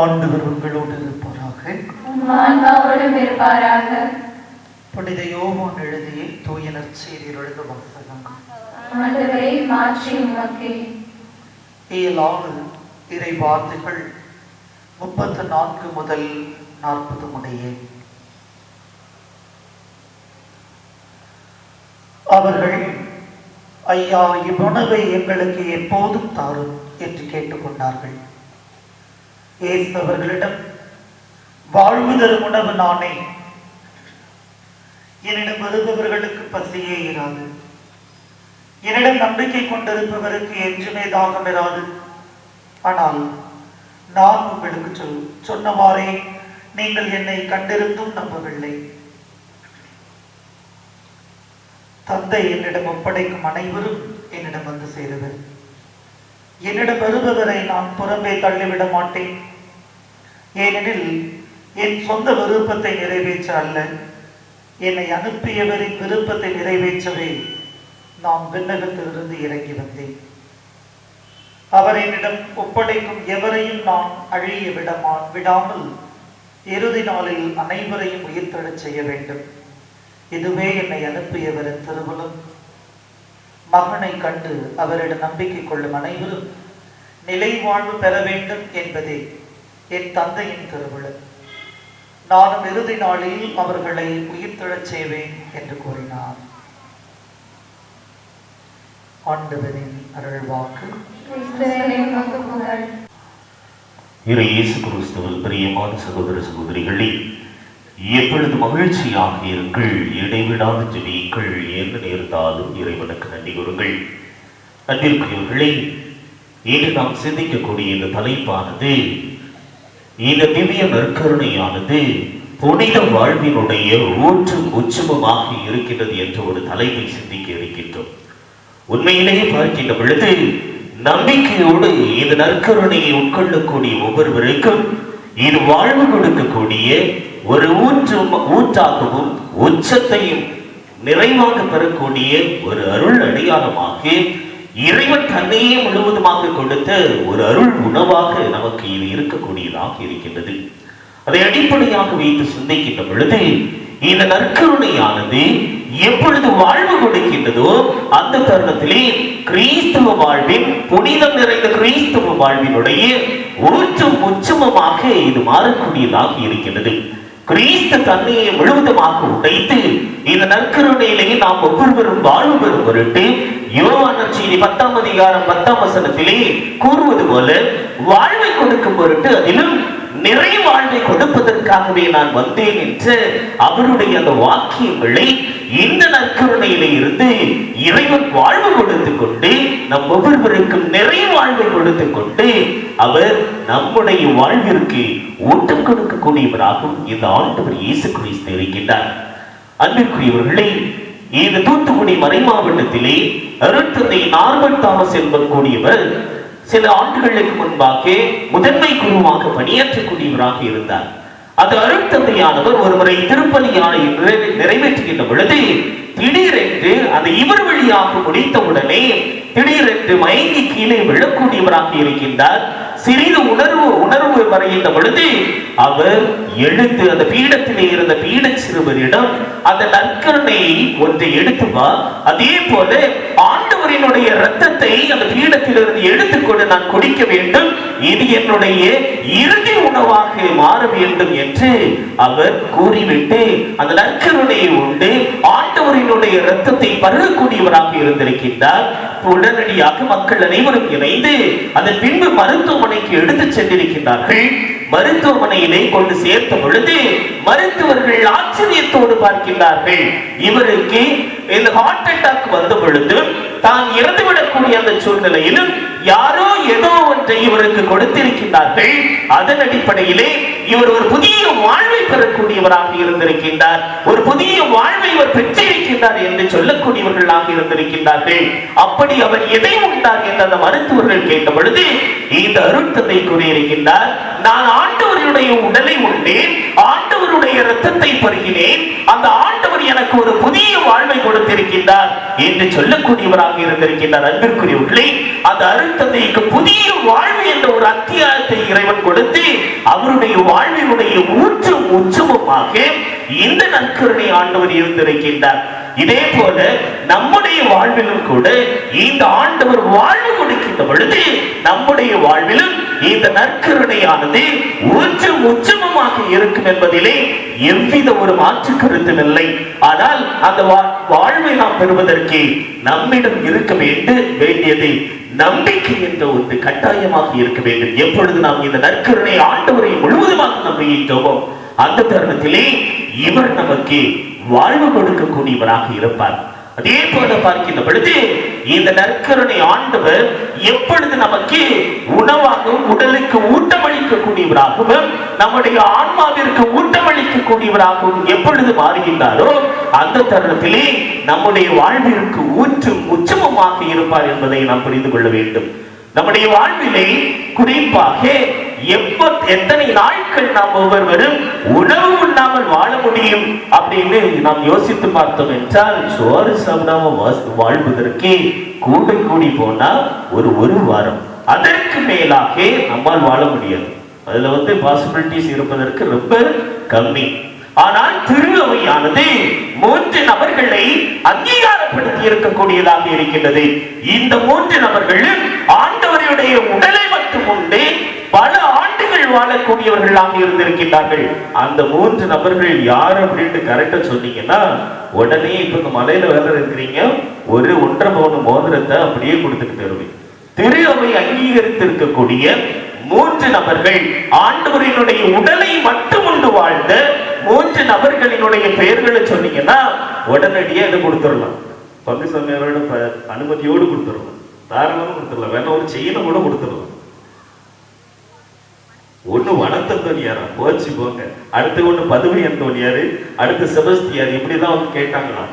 ஆண்டவர் உங்களோடு இருப்பாராக. புனித யோவான் எழுதிய தூய நற்செய்தியில் எழுத வாசகம். ஆண்டவரை மாற்றி உமக்கே. ஏழாறு இறை வார்த்தைகள் முப்பத்து நான்கு முதல் நாற்பது முடிய அவர்கள் ஐயா இவ்வுணவை எங்களுக்கு எப்போதும் தாரும் என்று கேட்டுக்கொண்டார்கள். இயேசு அவர்களிடம் வாழ்வு தரும் உணவு நானே. என்னிடம் வருபவர்களுக்கு பசியே இராது. என்னிடம் நம்பிக்கை கொண்டிருப்பவருக்கு என்றுமே தாகம் இராது. ஆனால் நான் உங்களுக்கு சொல் சொன்னவாறே நீங்கள் என்னை கண்டிருந்தும் நம்பவில்லை. தந்தை என்னிடம் ஒப்படைக்கும் அனைவரும் என்னிடம் வந்து சேருவர். என்னிடம் வருபவரை நான் புறம்பே தள்ளிவிட மாட்டேன். ஏனெனில் என் சொந்த விருப்பத்தை நிறைவேற்ற அல்ல. என்னை அனுப்பியவரின் விருப்பத்தை நிறைவேற்றவே நான் விண்ணகத்திலிருந்து இறங்கி வந்தேன். அவர் என்னிடம் ஒப்படைக்கும் எவரையும் நான் அழிய விடமான் விடாமல் இறுதி நாளில் அனைவரையும் உயிர்த்தெழச் செய்ய வேண்டும். இதுவே என்னை அனுப்பியவரின் திருவுளம். மகனை கண்டு அவரிடம் நம்பிக்கை கொள்ளும் அனைவரும் நிலை வாழ்வு பெற வேண்டும் என்பதே என் தந்தையின் திருவுளம் நானும் இறுதி நாளில் அவர்களை உயிர்த்தெழச் செய்வேன் என்று கூறினார். ஆண்டவரின் அருள்வாக்கு. இறை இயேசு கிறிஸ்துவில் பிரியமான சகோதர சகோதரிகளே எப்பொழுது மகிழ்ச்சியாக இருங்கள் இடைவிடாது ஜெபியுங்கள் என்ன நேர்ந்தாலும் இறைவனுக்கு நன்றி கூறுங்கள். அன்பிற்குரியவர்களே இன்று நாம் சிந்திக்கக்கூடிய இந்த தலைப்பானது இந்த திவ்ய நற்கருணையானது புனித வாழ்வினுடைய ஊற்றும் உச்சமமாக இருக்கின்றது என்ற ஒரு தலைப்பை சிந்திக்க இருக்கின்றோம். உண்மையிலேயே பார்க்கின்ற பொழுது நம்பிக்கையோடு இந்த நற்கருணையை உட்கொள்ளக்கூடிய ஒவ்வொருவருக்கும் இது வாழ்வு கொடுக்கக்கூடிய ஒரு ஊற்று ஊற்றாகவும் உச்சத்தையும் நிறைவாக பெறக்கூடிய ஒரு அருள் அடையாளமாக இறைவன் தன்னையே முழுவதுமாக கொடுத்த ஒரு அருள் உணவாக நமக்கு இது இருக்கக்கூடியதாக இருக்கின்றது. அதை அடிப்படையாக வைத்து சிந்திக்கின்ற பொழுது இந்த நற்கருணையானது எப்பொழுது வாழ்வு கொடுக்கின்றதோ அந்த தருணத்திலே கிறிஸ்துவ வாழ்வின் புனிதம் நிறைந்த கிறிஸ்துவ வாழ்வினுடைய ஊற்றும் உச்சமமாக இது மாறக்கூடியதாக இருக்கின்றது. கிறிஸ்து தன்மையை முழுவதுமாக உடைத்து இந்த நற்கருணையிலேயே நாம் ஒவ்வொருவரும் வாழ்வு பெறும் பொருட்டு யோவான் செய்தி பத்தாம் அதிகாரம் பத்தாம் வசனத்திலே கூறுவது போல வாழ்வை கொடுக்கும் பொருட்டு அதிலும் நிறை வாழ்வை கொடுப்பதற்காகவே நான் வந்தேன் என்று அவருடைய அந்த வாக்கியங்களை இந்த நற்கருணையில இருந்து இறைவன் வாழ்வு கொடுத்து கொண்டு நம் ஒவ்வொருவருக்கும் நிறை வாழ்வை கொடுத்து கொண்டு அவர் நம்முடைய வாழ்விற்கு ஊட்டம் கொடுக்கக்கூடியவராகவும் இந்த ஆண்டவர் இயேசு கிறிஸ்து இருக்கின்றார். அன்பிற்குரியவர்களே இந்த தூத்துக்குடி மறை மாவட்டத்திலே அருட்தந்தை நார்மன் தாமஸ் என்பக்கூடியவர் சில ஆண்டுகளுக்கு முன்பாக முதன்மை குருவாக பணியாற்றக்கூடியவராக இருந்தார். அது அருட்தந்தையானவர் ஒருமுறை திருப்பலியானை நிறைவே- நிறைவேற்றுகின்ற பொழுது திடீரென்று அந்த இவர் வழியாக முடித்தவுடனே திடீரென்று மயங்கி கீழே விழக்கூடியவராக இருக்கின்றார். சிறிது உணர்வு உணர்வு வருகின்ற பொழுது அவர் எழுந்து அந்த பீடத்திலே இருந்த பீட சிறுவரிடம் அந்த நற்கருணையை ஒன்றை எடுத்து வா. அதே போல ஆண் என்னுடைய ரத்தத்தை அந்த பீடத்திலிருந்து எடுத்துக்கொண்டு நான் குடிக்க வேண்டும். இது என்னுடைய இறுதி உணவாக மாற வேண்டும் என்று அவர் கூறிவிட்டு அந்த நற்கருணையை உண்டு. ஆண்டவரினுடைய ரத்தத்தை பருகக்கூடியவராக இருந்திருக்கின்றார். உடனடியாக மக்கள் அனைவரும் இணைந்து அதன் பின்பு மருத்துவமனைக்கு எடுத்து சென்றிருக்கின்றார்கள். மருத்துவமனையிலே கொண்டு சேர்த்த பொழுது மருத்துவர்கள் ஆச்சரியத்தோடு பார்க்கின்றார்கள். இவருக்கு இந்த ஹார்ட் அட்டாக் வந்த பொழுது தான் இறந்துவிடக்கூடிய அந்த சூழ்நிலையிலும் யாரோ ஏதோ ஒன்றை இவருக்கு கொடுத்திருக்கின்றார்கள். அதன் அடிப்படையிலே இவர் ஒரு புதிய வாழ்வை பெறக்கூடியவராக இருந்திருக்கின்றார். ஒரு புதிய வாழ்வை இவர் பெற்றிருக்கின்றார் என்று சொல்லக்கூடியவர்களாக இருந்திருக்கின்றார்கள். அப்படி அவர் எதை உண்டார் என்று அந்த மருத்துவர்கள் கேட்ட பொழுது இந்த அருட்தந்தை கூறியிருக்கின்றார் நான் ஆண்டவருடைய உடலை உண்டேன் ஆண்டவருடைய ரத்தத்தை பருகினேன் அந்த ஆண்டவர் எனக்கு ஒரு புதிய வாழ்வை கொடுத்திருக்கின்றார் என்று சொல்லக்கூடியவராக இருந்திருக்கின்றார். அன்பிற்குரியவர்களே அந்த அருட்தந்தைக்கு புதிய வாழ்வு என்ற ஒரு ஞானத்தை இறைவன் கொடுத்து அவருடைய வாழ்வினுடைய ஊற்றும் உச்சமுமாக இந்த நற்கருணை ஆண்டவர் இருந்திருக்கின்றார். இதே போல நம்முடைய வாழ்விலும் கூட இந்த ஆண்டவர் வாழ்வு கொடுக்கின்ற பொழுது நம்முடைய வாழ்விலும் இந்த நற்கருணையானது உச்சம் உச்சமமாக இருக்கும் என்பதிலே எவ்வித ஒரு மாற்று கருத்தும் இல்லை. ஆனால் அந்த வாழ்வை நாம் பெறுவதற்கு நம்மிடம் இருக்க வேண்டும் வேண்டியது நம்பிக்கை என்ற ஒன்று கட்டாயமாக இருக்க வேண்டும். எப்பொழுது நாம் இந்த நற்கருணை ஆண்டவரை முழுவதுமாக நம்புகின்றோமோ அந்த தருணத்திலே இவர் நமக்கு வாழ்வு கொடுக்கக்கூடியவராக இருப்பார். அதே போல பார்க்கின்ற பொழுது இந்த நற்கருணை ஆண்டவர் எப்பொழுது நமக்கு உணவாகவும் உடலுக்கு ஊட்டமளிக்கக்கூடியவராகவும் நம்முடைய ஆன்மாவிற்கு ஊட்டமளிக்கக்கூடியவராகவும் எப்பொழுது மாறுகின்றாரோ அந்த தருணத்திலே நம்முடைய வாழ்விற்கு ஊற்றும் உச்சமமாக இருப்பார் என்பதை நாம் புரிந்து கொள்ள வேண்டும். நம்முடைய வாழ்விலே குறிப்பாக எப்ப எத்தனை நாட்கள் நாம் ஒவ்வொருவரும் உணவு உண்ணாமல் வாழ முடியும் அப்படின்னு நாம் யோசித்து பார்த்தோம் என்றால் சோறு சாப்பிடாம வாழ்வதற்கே கூடி கூடி போனா ஒரு ஒரு வாரம் அதற்கு மேலாக நம்மால் வாழ முடியாது. அதுல வந்து பாசிபிலிட்டிஸ் இருப்பதற்கு ரொம்ப கம்மி. ஆனால் திருவையானது மூன்று நபர்களை அங்கீகாரப்படுத்தி இருக்கக்கூடியதாக இருக்கின்றது. இந்த மூன்று நபர்களும் ஆண்டவருடைய உடலை மட்டும் உண்டு பல வாழக்கூடியவர்களாக இருந்திருக்கின்றார்கள். அந்த மூன்று நபர்கள் யார் அப்படின்னு கரெக்டா சொன்னீங்கன்னா உடனே இப்ப இந்த மலையில வேலை இருக்கிறீங்க. ஒரு ஒன்றரை பவுன் மோதிரத்தை அப்படியே கொடுத்துட்டு தருவேன் திரு அவை அங்கீகரித்திருக்கக்கூடிய மூன்று நபர்கள் ஆண்டவரினுடைய உடலை மட்டும் உண்டு வாழ்ந்த மூன்று நபர்களினுடைய பெயர்களை சொன்னீங்கன்னா உடனடியே இதை கொடுத்துடலாம். பங்கு சமையலோட அனுமதியோடு கொடுத்துடலாம். தாராளமா கொடுத்துடலாம். வேணா ஒரு செயினை கூட கொடுத்துடலாம். ஒண்ணு வனத்தந்தோனியாரா போச்சு போங்க. அடுத்து ஒண்ணு பதுமை அந்தோனியாரு அடுத்து செபஸ்தியார் இப்படிதான் வந்து கேட்டாங்களாம்.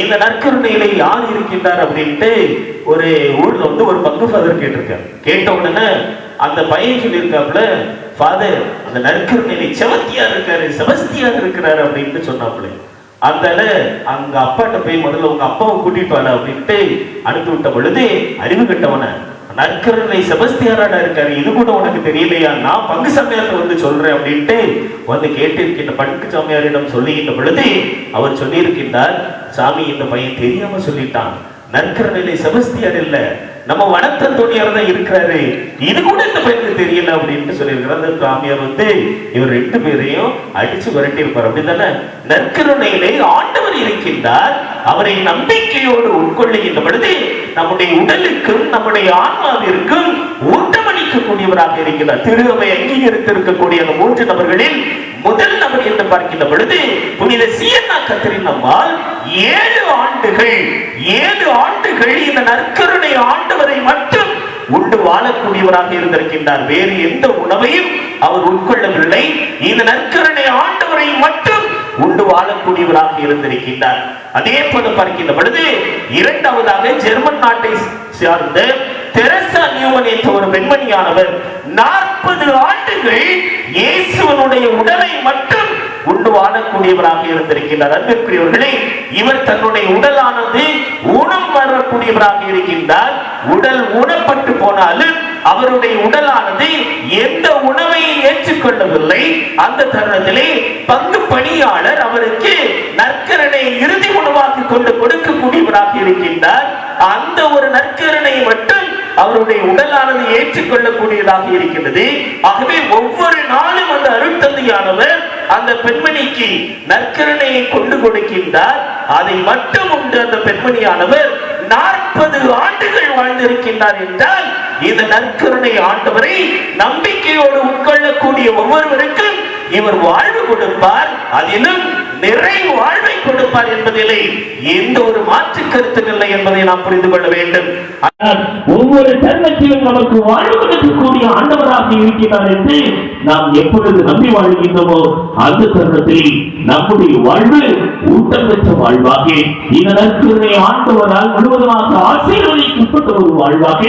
இந்த நற்கருணையில யார் இருக்கின்றார் அப்படின்ட்டு ஒரு ஊர்ல வந்து ஒரு பங்கு ஃபாதர் கேட்டிருக்காரு. கேட்ட உடனே அந்த பையன் சொல்லியிருக்காப்புல ஃபாதர் அந்த நற்கருணையில செவத்தியார் இருக்காரு செபஸ்தியார் இருக்கிறாரு அப்படின்ட்டு சொன்னாப்புல. அதனால அங்க அப்பாட்ட போய் முதல்ல உங்க அப்பாவை கூட்டிட்டு வாடா அப்படின்ட்டு அனுப்பி விட்ட பொழுது அறிவு கட்டவன நற்கருணை செபஸ்தியாராடா இருக்காரு. இது கூட உனக்கு தெரியலையா? நான் பங்கு சமயத்தை வந்து சொல்றேன் அப்படின்ட்டு வந்து கேட்டிருக்கின்ற பங்கு சாமியாரிடம் சொல்லுகின்ற பொழுது அவர் சொல்லியிருக்கின்றார் சாமி இந்த பையன் தெரியாம சொல்லிட்டான். நற்கருணையில செபஸ்தியார் இல்ல. நம்ம வனத்தந்தோணியார் தான் இருக்கிறாரு. இது கூட இந்த பையனுக்கு தெரியல அப்படின்ட்டு சொல்லியிருக்கிறார். அந்த சாமியார் வந்து இவர் ரெண்டு பேரையும் அடிச்சு விரட்டி இருப்பார். அப்படித்தானே? நற்கருணையிலே ஆண்டவர் இருக்கின்றார். அவரை நம்பிக்கையோடு உட்கொள்ளுகின்ற பொழுது நம்முடைய உடலுக்கும் நம்முடைய ஆன்மாவிற்கும் ஊட்டமளிக்கக்கூடியவராக இருக்கிறார். திருவை அங்கீகரித்திருக்கக்கூடிய அந்த மூன்று நபர்களில் முதல் நபர் என்று பார்க்கின்ற பொழுது புனித சீனா கத்திரின் நம்மால் ஏழு ஆண்டுகள் ஏழு ஆண்டுகள் இந்த நற்கருணை ஆண்டவரை மட்டும் உண்டு வாழக்கூடியவராக இருந்திருக்கின்றார். வேறு எந்த உணவையும் அவர் உட்கொள்ளவில்லை. இந்த நற்கருணை ஆண்டவரை மட்டும் உண்டு வாழக்கூடியவராக இருந்திருக்கின்றார். அதே போல பார்க்கின்ற பொழுது இரண்டாவதாக ஜெர்மன் நாட்டை சார்ந்த தெரசா நியூமன் என்ற ஒரு பெண்மணியானவர் நாற்பது ஆண்டுகள் இயேசுவனுடைய உடலை மட்டும் உண்டு வாழக்கூடியவராக இருந்திருக்கின்றார். அன்பிற்குரியவர்களே இவர் தன்னுடைய உடலானது ஊனம் வரக்கூடியவராக இருக்கின்றார். உடல் ஊனப்பட்டு போனாலும் அவருடைய உடலானது எந்த உணவையும் ஏற்றுக்கொள்ளவில்லை அந்த தருணத்திலே பங்கு பணியாளர் அவருக்கு நற்கரணை இறுதி உணவாக கொண்டு கொடுக்கக்கூடியவராக இருக்கின்றார். அந்த ஒரு நற்கரணை மட்டும் அவருடைய உடலானது ஏற்றுக்கொள்ளக்கூடியதாக இருக்கின்றது. ஆகவே ஒவ்வொரு நாளும் அந்த அருட்தந்தையானவர் அந்த பெண்மணிக்கு நற்கரணையை கொண்டு கொடுக்கின்றார். அதை மட்டும் உண்டு அந்த பெண்மணியானவர் நாற்பது ஆண்டுகள் வாழ்ந்திருக்கின்றார் என்றால் இந்த நற்கருணை ஆண்டவரை நம்பிக்கையோடு உட்கொள்ளக்கூடிய ஒவ்வொருவருக்கும் இவர் வாழ்வு கொடுப்பார். அதிலும் நிறை வாழ்வை கொடுப்பார் என்பதிலே எந்த ஒரு மாற்று கருத்தும் இல்லை என்பதை நாம் புரிந்து கொள்ள வேண்டும். ஆனால் ஒவ்வொரு தருணத்திலும் நமக்கு வாழ்வு கொடுக்கக்கூடிய ஆண்டவராக இருக்கிறார் என்று நாம் எப்பொழுது நம்பி வாழ்கின்றோமோ அந்த தருணத்தில் நம்முடைய வாழ்வு ஊட்டம் பெற்ற வாழ்வாக இந்த ஆண்டவரால் முழுவதுமாக ஆசீர்வதிக்கப்பட்ட ஒரு வாழ்வாக.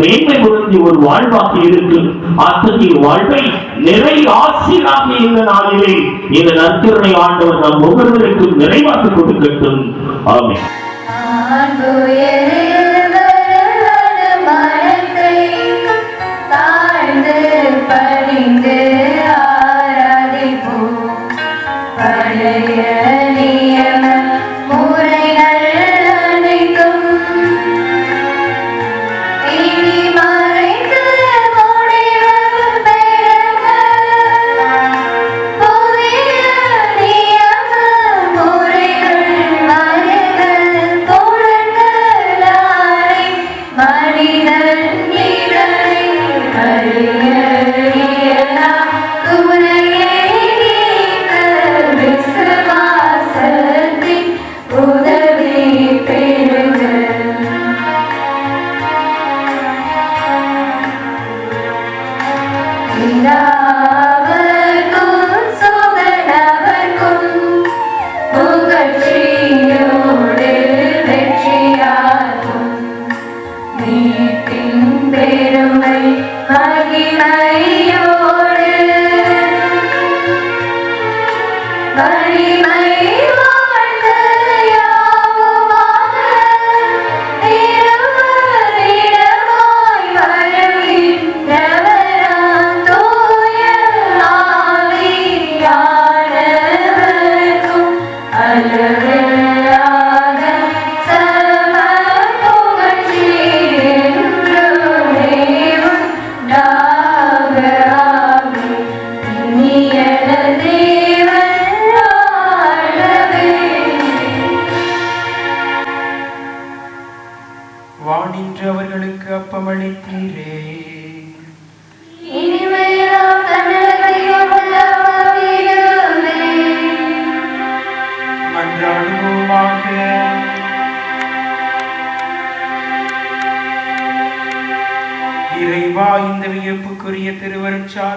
மேன்மை பொருந்திய ஒரு வாழ்வாக இருக்கும் அத்தகைய வாழ்வை நிறை ஆசிராக இந்த நாளிலே இந்த நற்கருணை ஆண்டவர் நம் ஒவ்வொருவருக்கும் நிறைவாக கொடுக்கட்டும். ஆமே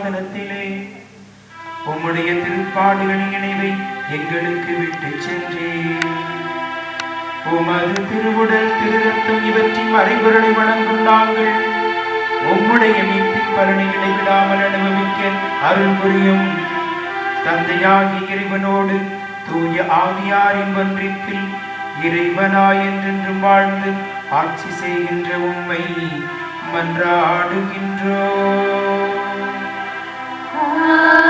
திருவருட்சாதனத்திலே உம்முடைய திருப்பாடுகளின் நினைவை எங்களுக்கு விட்டு சென்றேன் உமது திருவுடல் திருரத்தம் இவற்றின் மறைபொருளை வழங்கும் நாங்கள் உம்முடைய மீட்பின் பலனை இடைவிடாமல் அனுபவிக்க அருள் புரியும். தந்தையாகி இறைவனோடு தூய ஆவியாரின் ஒன்றிப்பில் இறைவனாய் என்றென்றும் வாழ்ந்து ஆட்சி செய்கின்ற உண்மை மன்றாடுகின்றோ 아